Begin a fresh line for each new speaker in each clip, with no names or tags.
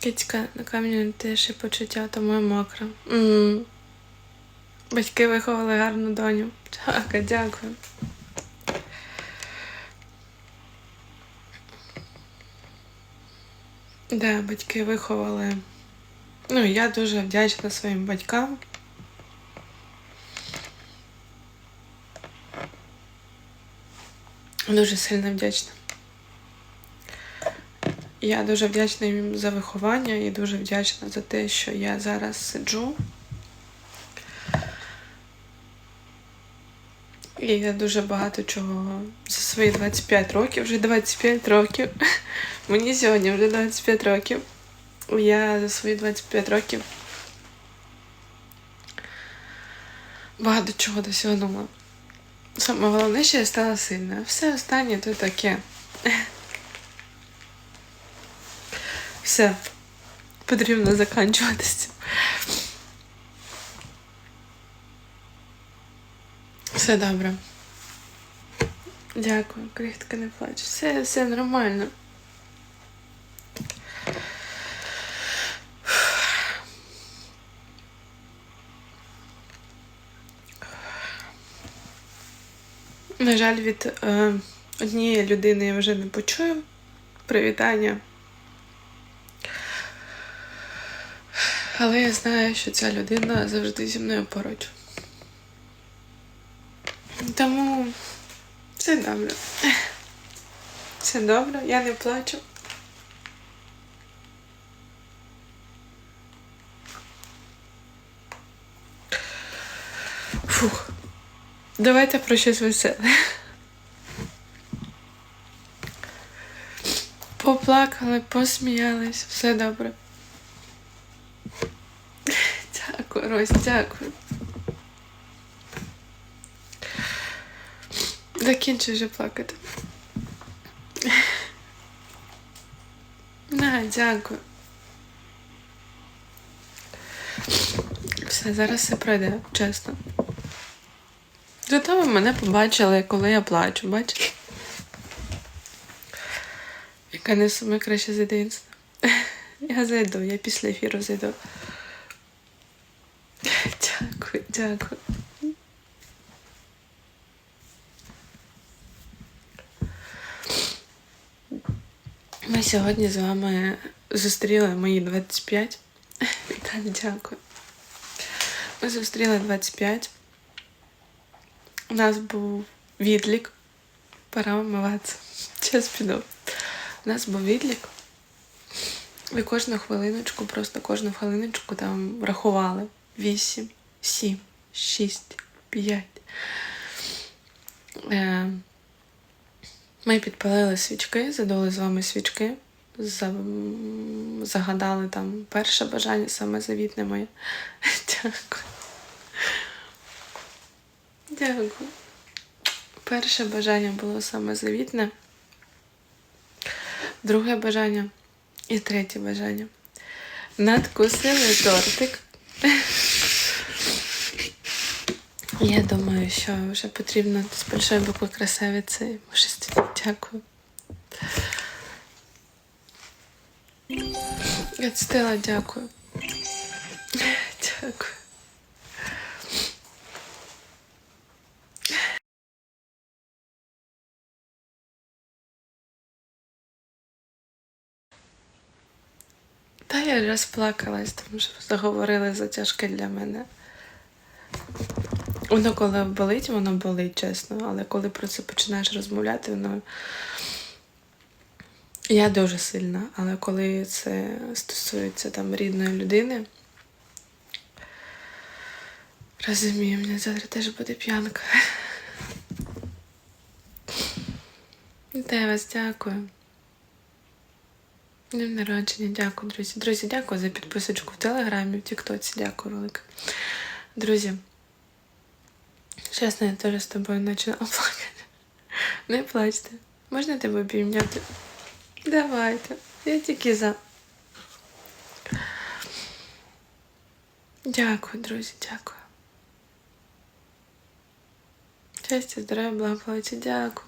Кицька на камені тиші почуття, тому я мокра. м Батьки виховали гарну доню. Чака, дякую. Да, батьки виховали. Ну, я дуже вдячна своїм батькам. Дуже сильно вдячна. Я дуже вдячна їм за виховання і дуже вдячна за те, що я зараз сиджу. І я дуже багато чого за свої 25 років, вже 25 років. Мені сьогодні вже 25 років. Я за свої 25 років багато чого досягнула. Саме головне, що я стала сильна. Все останнє то таке. Все. Потрібно заканчуватися. Все добре. Дякую, крихтка не плаче. Все, все нормально. На жаль, від е, однієї людини я вже не почую привітання. Але я знаю, що ця людина завжди зі мною поруч. Тому все добре. Все добре, я не плачу. Фух. Давайте про щось веселе. Поплакали, посміялись, все добре. Дякую, Рось, дякую. Закінчуй вже плакати. На, дякую. Все, зараз все пройде, чесно. Зато ви мене побачили, коли я плачу, бачите? Яка не саме краще з дитинства. Я зайду, я після ефіру зайду. Дякую. Ми сьогодні з вами зустріли мої 25. Вітаю, дякую. Ми зустріли 25. У нас був відлік. Пора вмиватися. Час піду. У нас був відлік. І кожну хвилиночку, просто кожну хвилиночку там рахували. 8, 7, 6, 5. Е, Ми підпалили свічки, задули з вами свічки, загадали там перше бажання, саме завітне моє. Дякую. Дякую. Перше бажання було саме завітне. Друге бажання і третє бажання. Надкусили тортик. Я думаю, що вже потрібно з большої букви красавиці. Щось дякую. Відстила, дякую. Дякую. Та я розплакалась, тому що заговорили за тяжке для мене. Воно коли болить, воно болить, чесно, але коли про це починаєш розмовляти, воно. Я дуже сильна, але коли це стосується там рідної людини, розумію, мені завтра теж буде п'янка. Вітаю вас, дякую. Днем народження, дякую, друзі. Друзі, дякую за підписочку в Телеграмі, в Тіктоці. Дякую велике. Друзі, чесно, я теж з тобою починала плакати. Не плачте. Можна тебе обійняти? Давайте. Я тільки за. Дякую, друзі, дякую. Щастя, здоров'я, благополуччя, дякую.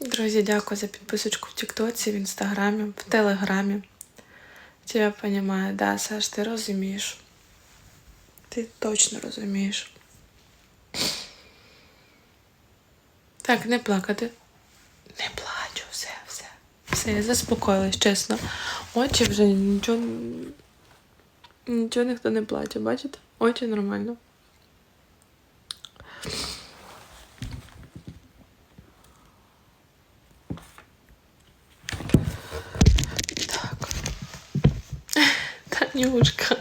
Друзі, дякую за підписочку в Тіктоці, в Інстаграмі, в Телеграмі. Тебя понимаю, да, Саш, ти розумієш. Ти точно розумієш. Так, не плакати. Не плачу, все, все. Все, я заспокоїлась, чесно. Очі вже нічого. Нічого ніхто не плаче, бачите? Очі нормально. Так. Танюшка.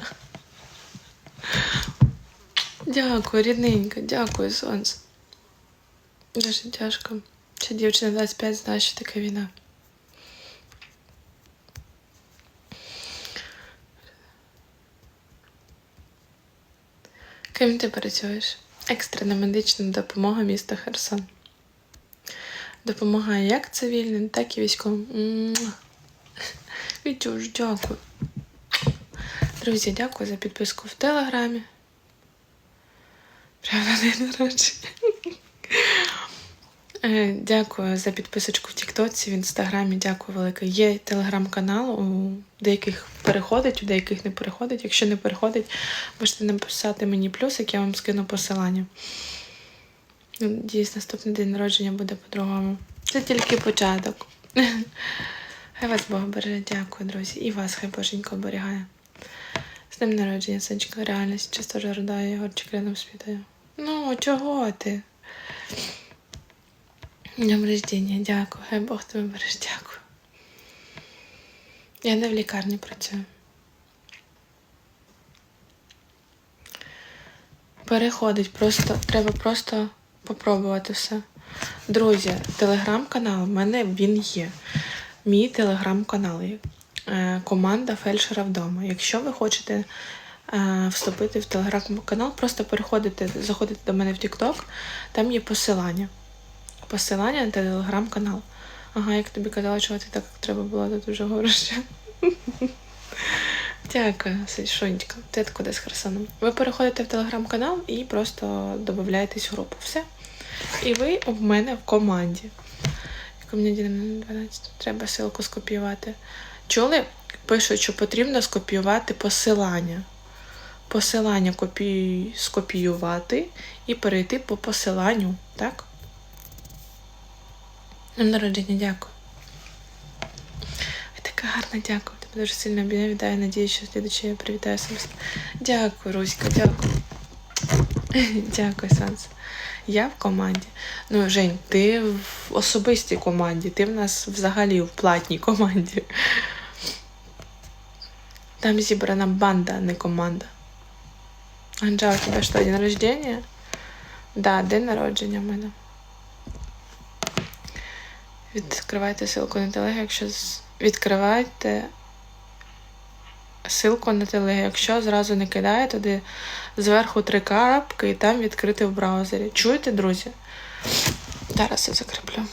Дякую, рідненька, дякую, сонце. Дуже тяжко. Ще дівчина 25 знає, що таке війна. Ким ти працюєш? Екстрена медична допомога міста Херсон. Допомагає як цивільним, так і військовим. Вітюш, дякую. Друзі, дякую за підписку в Телеграмі. На день народження. Е, Дякую за підписочку в Тіктоці, в Інстаграмі. Дякую велике. Є телеграм-канал, у деяких переходить, у деяких не переходить. Якщо не переходить, можете написати мені плюсик, я вам скину посилання. Дійсно, наступний день народження буде по-другому. Це тільки початок. Хай вас Бог береже, дякую, друзі. І вас хай Боженько оберігає. З днем народження, сонечко, реальність, чисто жардає, горчик рядом світає. Ну, чого ти? Днем рождения, дякую. Хай Бог тебе береж, дякую. Я не в лікарні працюю. Переходить, просто треба просто попробувати все. Друзі, телеграм-канал, в мене він є. Мій телеграм-канал є. Е, Команда фельдшера вдома. Якщо ви хочете е, вступити в телеграм-канал, просто переходите, заходите до мене в TikTok, там є посилання посилання на телеграм-канал. Ага, як тобі казала, чого ти так треба було, тут вже говориш. Дякую, Шонечка. Ти откуда з Херсоном. Ви переходите в телеграм-канал і просто додаєтесь в групу. Все. І ви у мене в команді. Як у мене 12, треба ссылку скопіювати. Чули? Пишуть, що потрібно скопіювати посилання. Посилання копі... скопіювати і перейти по посиланню, так? Днем народження, дякую. Ви така гарна, дякую. Тебе дуже сильно вітаю. Надіюсь, що слідче я привітаю особисто. Дякую, Руська, дякую. Дякую, Санс. Я в команді. Ну, Жень, ти в особистій команді, ти в нас взагалі в платній команді. Там зібрана банда, а не команда. Анджа, у тебе що, день рождения? Да, день народження в мене. Відкривайте ссылку на телегу, якщо відкривайте ссылку на телегу. Якщо зразу не кидає, туди зверху три крапки і там відкрити в браузері. Чуєте, друзі? Зараз я закріплю.